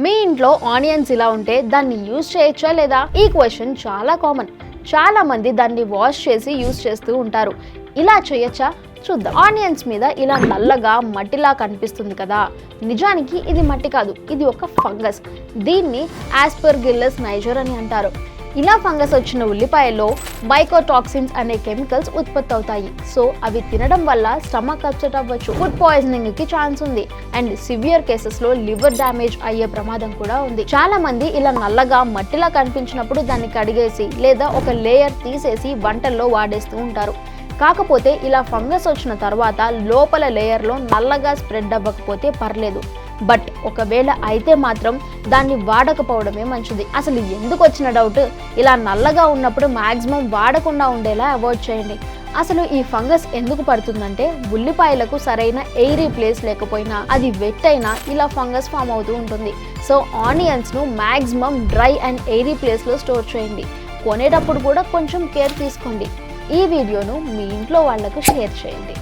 మీ ఇంట్లో ఆనియన్స్ ఇలా ఉంటే దాన్ని యూజ్ చేయొచ్చా లేదా? ఈ క్వశ్చన్ చాలా కామన్. చాలా మంది దాన్ని వాష్ చేసి యూజ్ చేస్తూ ఉంటారు. ఇలా చేయొచ్చా? చూద్దాం. ఆనియన్స్ మీద ఇలా నల్లగా మట్టిలా కనిపిస్తుంది కదా. నిజానికి ఇది మట్టి కాదు. ఇది ఒక ఫంగస్. దీన్ని ఆస్పర్గిల్లస్ నైజర్ అని అంటారు. ఇలా ఫంగస్ వచ్చిన ఉల్లిపాయలో మైకోటాక్సిన్స్ అనే కెమికల్స్ ఉత్పత్తి అవుతాయి. సో అవి తినడం వల్ల స్టమక్ అప్సెట్ అవ్వచ్చు. ఫుడ్ పాయిజనింగ్కి ఛాన్స్ ఉంది. అండ్ సివియర్ కేసెస్లో లివర్ డ్యామేజ్ అయ్యే ప్రమాదం కూడా ఉంది. చాలా మంది ఇలా నల్లగా మట్టిలా కనిపించినప్పుడు దాన్ని కడిగేసి లేదా ఒక లేయర్ తీసేసి వంటల్లో వాడేస్తూ ఉంటారు. కాకపోతే ఇలా ఫంగస్ వచ్చిన తర్వాత లోపల లేయర్లో నల్లగా స్ప్రెడ్ అవ్వకపోతే పర్లేదు. బట్ ఒకవేళ అయితే మాత్రం దాన్ని వాడకపోవడమే మంచిది. అసలు ఎందుకు వచ్చిన డౌట్? ఇలా నల్లగా ఉన్నప్పుడు మ్యాక్సిమం వాడకుండా ఉండేలా అవాయిడ్ చేయండి. అసలు ఈ ఫంగస్ ఎందుకు పడుతుందంటే ఉల్లిపాయలకు సరైన ఎయిరీ ప్లేస్ లేకపోయినా అది వెట్ అయినా ఇలా ఫంగస్ ఫామ్ అవుతూ ఉంటుంది. సో ఆనియన్స్ను మ్యాక్సిమం డ్రై అండ్ ఎయిరీ ప్లేస్లో స్టోర్ చేయండి. కొనేటప్పుడు కూడా కొంచెం కేర్ తీసుకోండి. ఈ వీడియోను మీ ఇంట్లో వాళ్ళకు షేర్ చేయండి.